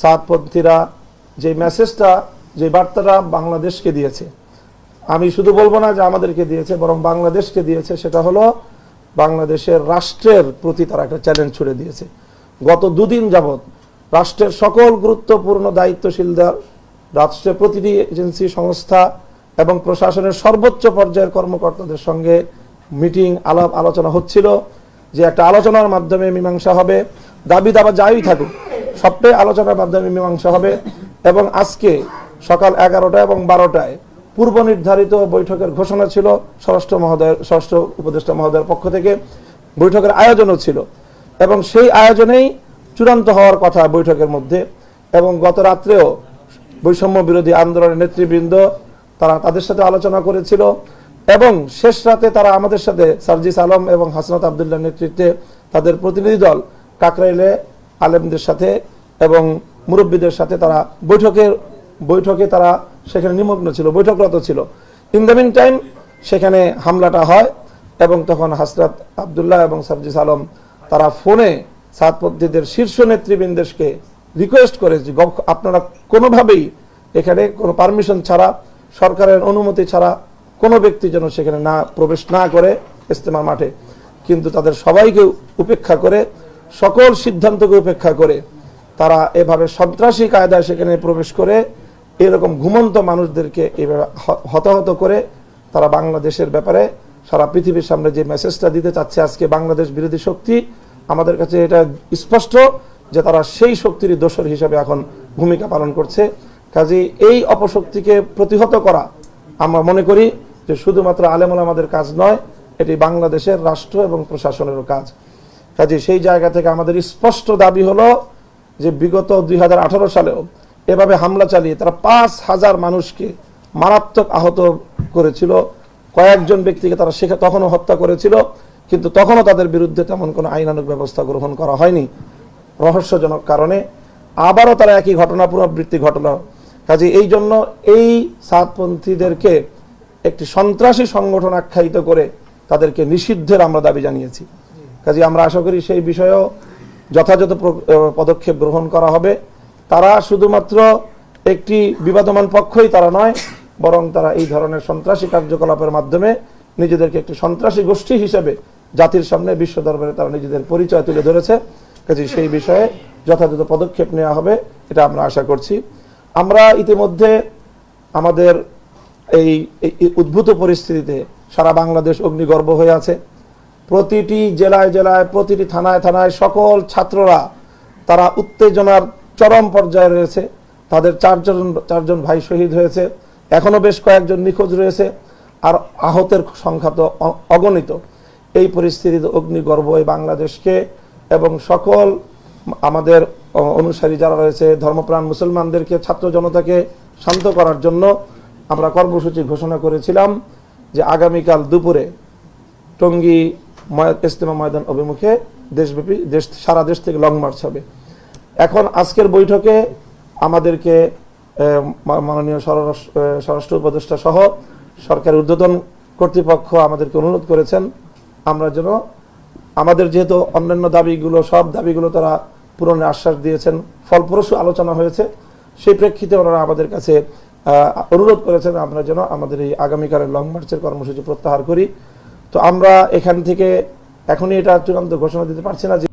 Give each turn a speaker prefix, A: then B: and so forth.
A: সাতপন্থীরা যে মেসেজটা, যে বার্তাটা বাংলাদেশকে দিয়েছে। আমি শুধু বলব না যে আমাদেরকে দিয়েছে, বরং বাংলাদেশকে দিয়েছে, সেটা হলো বাংলাদেশের রাষ্ট্রের প্রতি তারা একটা চ্যালেঞ্জ ছুড়ে দিয়েছে। গত দুদিন যাবৎ রাষ্ট্রের সকল গুরুত্বপূর্ণ দায়িত্বশীলদের, রাষ্ট্রের প্রতিটি এজেন্সি সংস্থা এবং প্রশাসনের সর্বোচ্চ পর্যায়ের কর্মকর্তাদের সঙ্গে মিটিং, আলাপ, আলোচনা হচ্ছিল। যে একটা আলোচনার মাধ্যমে মীমাংসা হবে, দাবি দাবা যাই থাকুক সবটাই আলোচনার মাধ্যমে মীমাংসা হবে এবং আজকে সকাল এগারোটা এবং বারোটায় পূর্ব নির্ধারিত বৈঠকের ঘোষণা ছিল, স্বরাষ্ট্র মহোদয়ের, স্বরাষ্ট্র উপদেষ্টা মহোদয়ের পক্ষ থেকে। বৈঠকের আয়োজনও ছিল এবং সেই আয়োজনেই চূড়ান্ত হওয়ার কথা বৈঠকের মধ্যে এবং গত রাত্রেও বৈষম্য বিরোধী আন্দোলনের নেতৃবৃন্দ তারা তাদের সাথে আলোচনা করেছিল এবং শেষ রাতে তারা আমাদের সাথে সার্জিস আলম এবং হাসনাত আবদুল্লাহ নেতৃত্বে তাদের প্রতিনিধি দল কাকরাইলে আলেমদের সাথে এবং মুরব্বীদের সাথে তারা বৈঠকের, বৈঠকে তারা সেখানে নিমগ্ন ছিল, বৈঠকরত ছিল। ইন দ্য মিন টাইম সেখানে হামলাটা হয় এবং তখন হাসরাত আবদুল্লাহ এবং সার্জিস আলম তারা ফোনে সাতপন্থীদের শীর্ষ নেতৃবৃন্দকে রিকোয়েস্ট করে যে আপনারা কোনোভাবেই এখানে কোনো পারমিশন ছাড়া, সরকারের অনুমতি ছাড়া কোনো ব্যক্তি যেন সেখানে না, প্রবেশ না করে ইস্তেমা মাঠে। কিন্তু তাদের সবাইকে উপেক্ষা করে, সকল সিদ্ধান্তকে উপেক্ষা করে তারা এভাবে সন্ত্রাসী কায়দায় সেখানে প্রবেশ করে এরকম ঘুমন্ত মানুষদেরকে এভাবে হতাহত করে তারা বাংলাদেশের ব্যাপারে সারা পৃথিবীর সামনে যে মেসেজটা দিতে চাচ্ছে আজকে বাংলাদেশ বিরোধী শক্তি, আমাদের কাছে এটা স্পষ্ট যে তারা সেই শক্তির দোষর হিসাবে এখন ভূমিকা পালন করছে। কাজে এই অপশক্তিকে প্রতিহত করা আমরা মনে করি যে শুধুমাত্র আলেমুল আমাদের কাজ নয়, এটি বাংলাদেশের রাষ্ট্র এবং প্রশাসনেরও কাজ। কাজে সেই জায়গা থেকে আমাদের স্পষ্ট দাবি হলো যে বিগত দুই হাজার আঠারো সালেও এভাবে হামলা চালিয়ে তারা পাঁচ হাজার মানুষকে মারাত্মক আহত করেছিল। কয়েকজন ব্যক্তিকে তারা সেখানে তখনও হত্যা করেছিল, কিন্তু তখনও তাদের বিরুদ্ধে তেমন কোনো আইনানুগ ব্যবস্থা গ্রহণ করা হয়নি। রহস্যজনক কারণে আবারও তারা একই ঘটনা, পুনরাবৃত্তি ঘটনা কাজে এই জন্য এই সাতপন্থীদেরকে একটি সন্ত্রাসী সংগঠন আখ্যায়িত করে তাদেরকে নিষিদ্ধের আমরা দাবি জানিয়েছি। কাজে আমরা আশা করি সেই বিষয়েও যথাযথ পদক্ষেপ গ্রহণ করা হবে। তারা শুধুমাত্র একটি বিবাদমান পক্ষই তারা নয়, বরং তারা এই ধরনের সন্ত্রাসী কার্যকলাপের মাধ্যমে নিজেদেরকে একটি সন্ত্রাসী গোষ্ঠী হিসেবে জাতির সামনে বিশ্ব দরবারে তারা নিজেদের পরিচয় তুলে ধরেছে। কাজে সেই বিষয়ে যথাযথ পদক্ষেপ নেওয়া হবে, এটা আমরা আশা করছি। আমরা ইতিমধ্যে আমাদের এই উদ্ভূত পরিস্থিতিতে সারা বাংলাদেশ অগ্নিগর্ভ হয়ে আছে। প্রতিটি জেলায় জেলায়, প্রতিটি থানায় থানায় সকল ছাত্ররা, তারা উত্তেজনার চরম পর্যায়ে রয়েছে। তাদের চারজন চারজন ভাই শহীদ হয়েছে। এখনও বেশ কয়েকজন নিখোঁজ রয়েছে আর আহতের সংখ্যা তো অগণিত। এই পরিস্থিতিতে অগ্নিগর্ভ এই বাংলাদেশকে এবং সকল আমাদের অনুসারী যারা রয়েছে, ধর্মপ্রাণ মুসলমানদেরকে, ছাত্র জনতাকে শান্ত করার জন্য আমরা কর্মসূচি ঘোষণা করেছিলাম যে আগামীকাল দুপুরে টঙ্গী ইজতেমা ময়দান অভিমুখে দেশব্যাপী দেশ সারা দেশ থেকে লং মার্চ হবে। এখন আজকের বৈঠকে আমাদেরকে মাননীয় স্বরাষ্ট্র উপদেষ্টা সহ সরকারের ঊর্ধ্বতন কর্তৃপক্ষ আমাদেরকে অনুরোধ করেছেন, আমরা যেন আমাদের যেহেতু অন্যান্য দাবিগুলো, সব দাবিগুলো তারা পূরণের আশ্বাস দিয়েছেন, ফলপ্রসূ আলোচনা হয়েছে, সেই প্রেক্ষিতে ওনারা আমাদের কাছে অনুরোধ করেছেন, আমরা যেন আমাদের এই আগামীকালের লং মার্চের কর্মসূচি প্রত্যাহার করি। তো আমরা এখান থেকে এখনই এটা চূড়ান্ত ঘোষণা দিতে পারছি না যে